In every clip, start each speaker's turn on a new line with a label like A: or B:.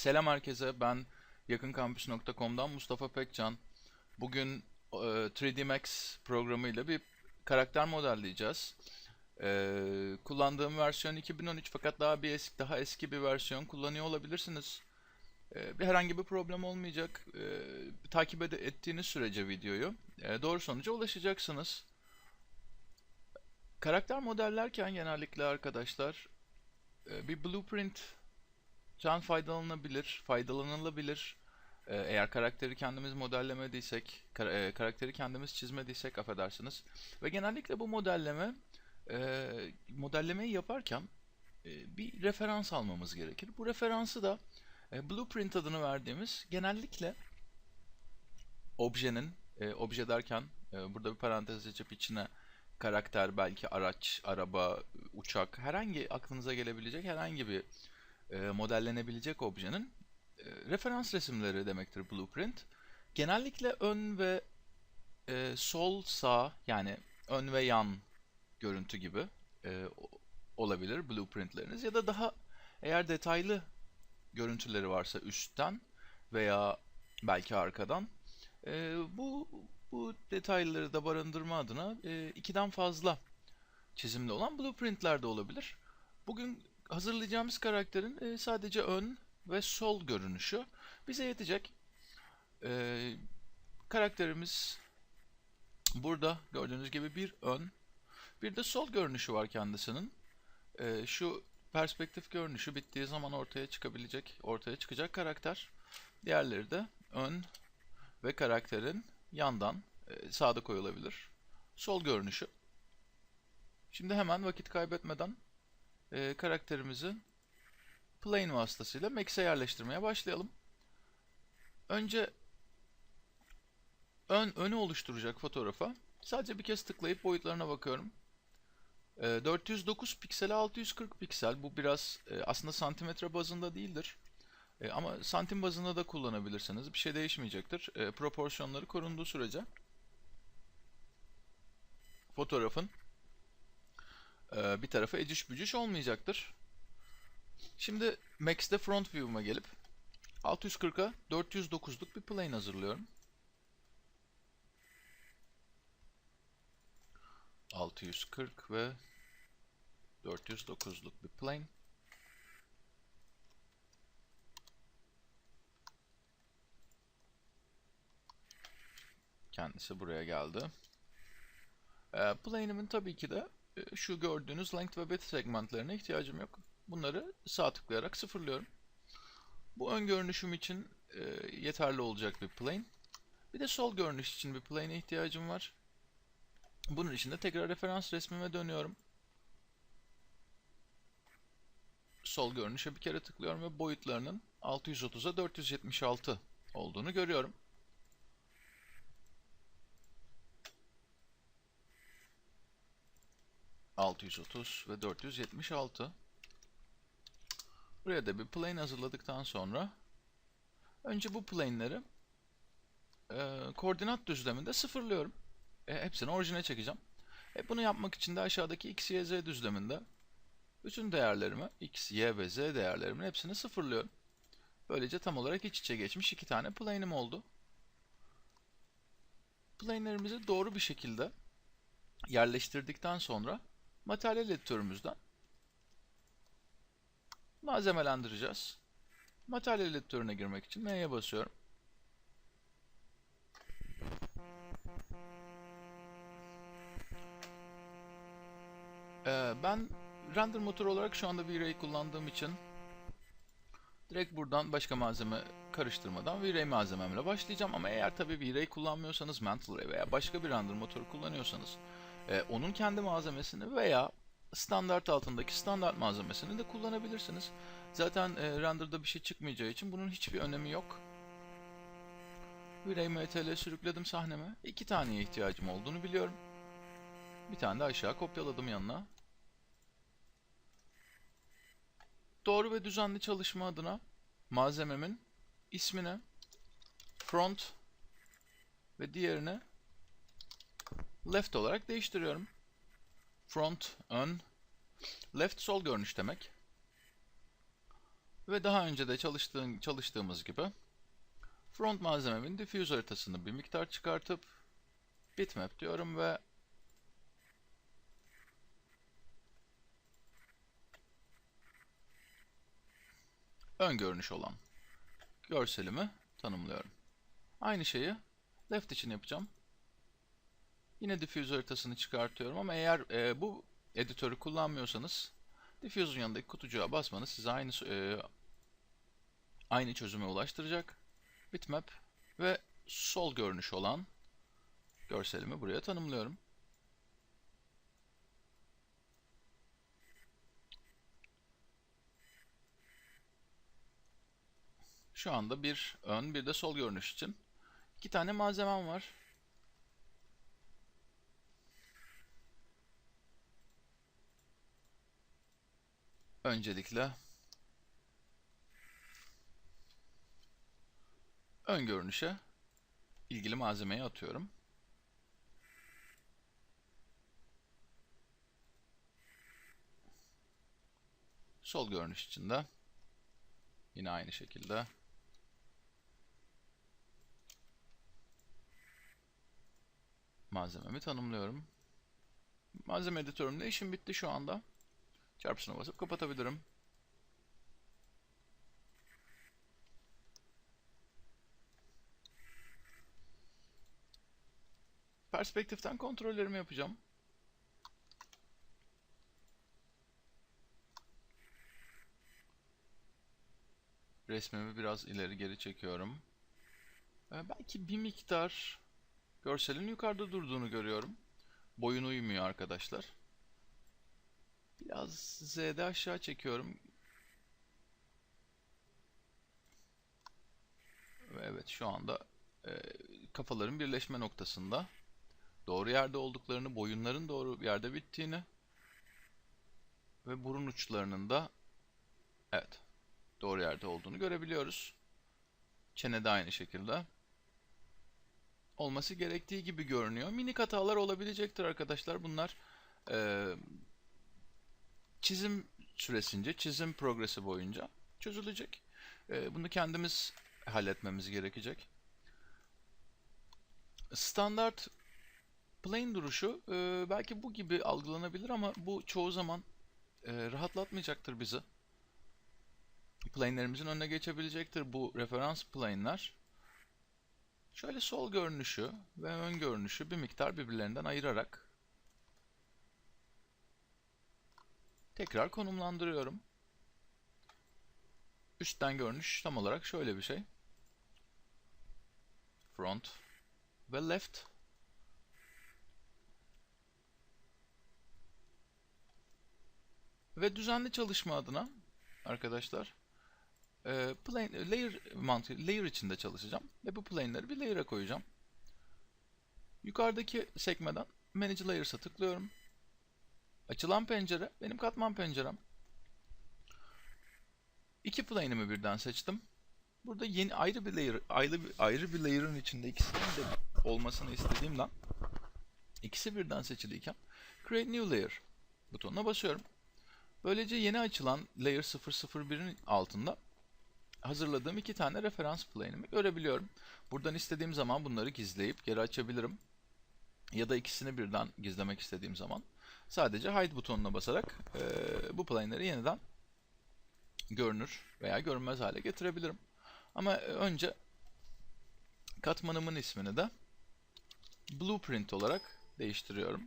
A: Selam herkese. Ben yakınkampüs.com'dan Mustafa Pekcan. Bugün e, 3D Max programıyla bir karakter modelleyeceğiz. E, kullandığım versiyon 2013 fakat daha bir eski, daha eski bir versiyon kullanıyor olabilirsiniz. E, bir herhangi bir problem olmayacak. E, takip ede- ettiğiniz sürece videoyu e, doğru sonuca ulaşacaksınız. Karakter modellerken genellikle arkadaşlar e, bir blueprint Can faydalanabilir, faydalanılabilir. Ee, eğer karakteri kendimiz modellemediysek, kar- e, karakteri kendimiz çizmediysek affedersiniz. Ve genellikle bu modelleme, e, modellemeyi yaparken e, bir referans almamız gerekir. Bu referansı da e, blueprint adını verdiğimiz genellikle objenin, e, obje derken e, burada bir parantez açıp içine karakter, belki araç, araba, uçak, herhangi aklınıza gelebilecek herhangi bir e, modellenebilecek objenin e, referans resimleri demektir blueprint. Genellikle ön ve e, sol sağ yani ön ve yan görüntü gibi e, olabilir blueprintleriniz ya da daha eğer detaylı görüntüleri varsa üstten veya belki arkadan e, bu bu detayları da barındırma adına e, ikiden fazla çizimli olan blueprintler de olabilir. Bugün hazırlayacağımız karakterin e, sadece ön ve sol görünüşü bize yetecek. E, karakterimiz burada gördüğünüz gibi bir ön, bir de sol görünüşü var kendisinin. E, şu perspektif görünüşü bittiği zaman ortaya çıkabilecek, ortaya çıkacak karakter. Diğerleri de ön ve karakterin yandan e, sağda koyulabilir. Sol görünüşü. Şimdi hemen vakit kaybetmeden e, karakterimizi plane vasıtasıyla Max'e yerleştirmeye başlayalım. Önce ön önü oluşturacak fotoğrafa sadece bir kez tıklayıp boyutlarına bakıyorum. E, 409 piksel 640 piksel bu biraz e, aslında santimetre bazında değildir. E, ama santim bazında da kullanabilirsiniz. Bir şey değişmeyecektir. E, proporsiyonları korunduğu sürece fotoğrafın e, bir tarafı eciş bücüş olmayacaktır. Şimdi Max'te front view'uma gelip 640'a 409'luk bir plane hazırlıyorum. 640 ve 409'luk bir plane. Kendisi buraya geldi. E, plane'imin tabii ki de şu gördüğünüz length ve width segmentlerine ihtiyacım yok. Bunları sağ tıklayarak sıfırlıyorum. Bu ön görünüşüm için e, yeterli olacak bir plane. Bir de sol görünüş için bir plane'e ihtiyacım var. Bunun için de tekrar referans resmime dönüyorum. Sol görünüşe bir kere tıklıyorum ve boyutlarının 630'a 476 olduğunu görüyorum. ...630 ve 476. Buraya da bir plane hazırladıktan sonra... ...önce bu plane'leri... e, ...koordinat düzleminde sıfırlıyorum. E, hepsini orijine çekeceğim. E, bunu yapmak için de aşağıdaki x, y, z düzleminde... ...bütün değerlerimi... ...x, y ve z değerlerimin hepsini sıfırlıyorum. Böylece tam olarak iç içe geçmiş iki tane plane'im oldu. Plane'lerimizi doğru bir şekilde... ...yerleştirdikten sonra... Materyal editörümüzden malzemelendireceğiz. Materyal editörüne girmek için M'ye basıyorum. Ee, ben render motoru olarak şu anda V-Ray kullandığım için direkt buradan başka malzeme karıştırmadan V-Ray malzememle başlayacağım. Ama eğer tabi V-Ray kullanmıyorsanız Mantle Ray veya başka bir render motoru kullanıyorsanız e, onun kendi malzemesini veya standart altındaki standart malzemesini de kullanabilirsiniz. Zaten e, renderda bir şey çıkmayacağı için bunun hiçbir önemi yok. V-Ray MTL sürükledim sahneme. İki taneye ihtiyacım olduğunu biliyorum. Bir tane de aşağı kopyaladım yanına. Doğru ve düzenli çalışma adına malzememin ismini front ve diğerini left olarak değiştiriyorum. Front, ön, left sol görünüş demek. Ve daha önce de çalıştığım, çalıştığımız gibi front malzememin diffuse haritasını bir miktar çıkartıp bitmap diyorum ve ön görünüş olan görselimi tanımlıyorum. Aynı şeyi left için yapacağım. Yine diffuse haritasını çıkartıyorum ama eğer e, bu editörü kullanmıyorsanız diffuse'un yanındaki kutucuğa basmanız size aynı e, aynı çözüme ulaştıracak. Bitmap ve sol görünüş olan görselimi buraya tanımlıyorum. Şu anda bir ön bir de sol görünüş için iki tane malzemem var. Öncelikle ön görünüşe ilgili malzemeyi atıyorum. Sol görünüş için de yine aynı şekilde malzememi tanımlıyorum. Malzeme editörümde işim bitti şu anda. Çarpısına basıp kapatabilirim. Perspektiften kontrollerimi yapacağım. Resmimi biraz ileri geri çekiyorum. Ee, belki bir miktar görselin yukarıda durduğunu görüyorum. Boyun uymuyor arkadaşlar. Biraz Z'de aşağı çekiyorum. Ve Evet şu anda e, kafaların birleşme noktasında doğru yerde olduklarını, boyunların doğru yerde bittiğini ve burun uçlarının da evet doğru yerde olduğunu görebiliyoruz. Çene de aynı şekilde. Olması gerektiği gibi görünüyor. Minik hatalar olabilecektir arkadaşlar. Bunlar e, çizim süresince, çizim progresi boyunca çözülecek. E, bunu kendimiz halletmemiz gerekecek. Standart plane duruşu e, belki bu gibi algılanabilir ama bu çoğu zaman e, rahatlatmayacaktır bizi. Plane'lerimizin önüne geçebilecektir bu referans plane'ler. Şöyle sol görünüşü ve ön görünüşü bir miktar birbirlerinden ayırarak tekrar konumlandırıyorum. Üstten görünüş tam olarak şöyle bir şey. Front ve left. Ve düzenli çalışma adına arkadaşlar e, plane, layer mantığı, layer içinde çalışacağım ve bu plane'leri bir layer'a koyacağım. Yukarıdaki sekmeden Manage Layers'a tıklıyorum. Açılan pencere benim katman pencerem. İki plane'imi birden seçtim. Burada yeni ayrı bir layer, ayrı bir, ayrı bir layer'ın içinde ikisinin de olmasını istediğimden ikisi birden seçiliyken Create New Layer butonuna basıyorum. Böylece yeni açılan Layer 001'in altında hazırladığım iki tane referans plane'imi görebiliyorum. Buradan istediğim zaman bunları gizleyip geri açabilirim. Ya da ikisini birden gizlemek istediğim zaman sadece hide butonuna basarak e, bu plane'leri yeniden görünür veya görünmez hale getirebilirim. Ama önce katmanımın ismini de blueprint olarak değiştiriyorum.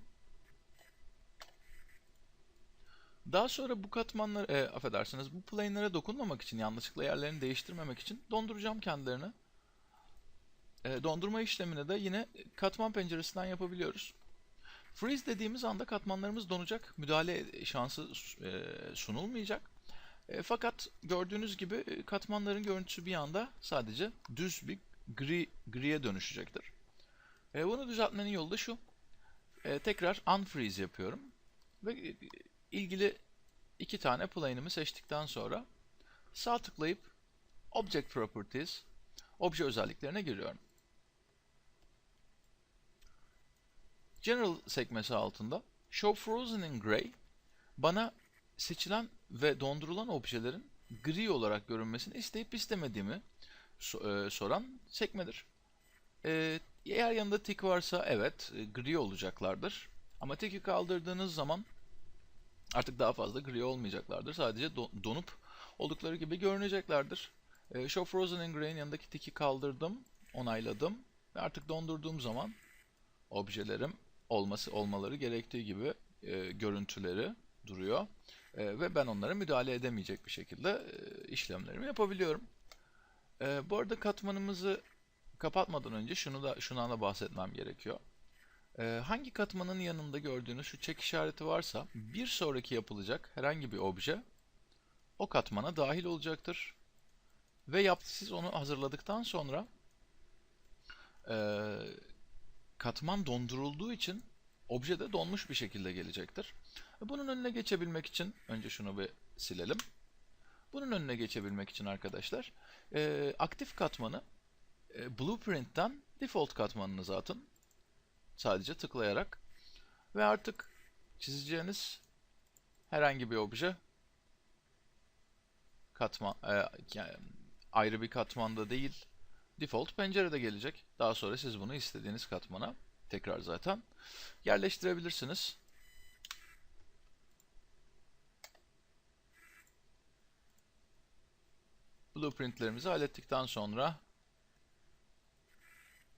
A: Daha sonra bu katmanları, e, affedersiniz bu plane'lere dokunmamak için, yanlışlıkla yerlerini değiştirmemek için donduracağım kendilerini. E, dondurma işlemini de yine katman penceresinden yapabiliyoruz. Freeze dediğimiz anda katmanlarımız donacak. Müdahale şansı e, sunulmayacak. E, fakat gördüğünüz gibi e, katmanların görüntüsü bir anda sadece düz bir gri griye dönüşecektir. Bunu düzeltmenin yolu da şu. Tekrar unfreeze yapıyorum. Ve ilgili iki tane plane'imi seçtikten sonra sağ tıklayıp Object Properties, obje özelliklerine giriyorum. General sekmesi altında Show Frozen in Gray bana seçilen ve dondurulan objelerin gri olarak görünmesini isteyip istemediğimi e, soran sekmedir. E, eğer yanında tik varsa evet e, gri olacaklardır. Ama tiki kaldırdığınız zaman artık daha fazla gri olmayacaklardır. Sadece do- donup oldukları gibi görüneceklerdir. Show Frozen in Gray'in yanındaki tiki kaldırdım, onayladım ve artık dondurduğum zaman objelerim olması olmaları gerektiği gibi e, görüntüleri duruyor E, ve ben onlara müdahale edemeyecek bir şekilde e, işlemlerimi yapabiliyorum. E, bu arada katmanımızı kapatmadan önce şunu da şundan da bahsetmem gerekiyor. E, hangi katmanın yanında gördüğünüz şu çek işareti varsa bir sonraki yapılacak herhangi bir obje o katmana dahil olacaktır. Ve yaptı siz onu hazırladıktan sonra e, katman dondurulduğu için obje de donmuş bir şekilde gelecektir. Bunun önüne geçebilmek için önce şunu bir silelim. Bunun önüne geçebilmek için arkadaşlar e, aktif katmanı e, Blueprint'ten default katmanınıza atın. Sadece tıklayarak ve artık çizeceğiniz herhangi bir obje katman e, yani ayrı bir katmanda değil default pencerede gelecek. Daha sonra siz bunu istediğiniz katmana tekrar zaten yerleştirebilirsiniz. Blueprintlerimizi hallettikten sonra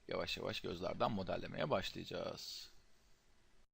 A: yavaş yavaş gözlerden modellemeye başlayacağız.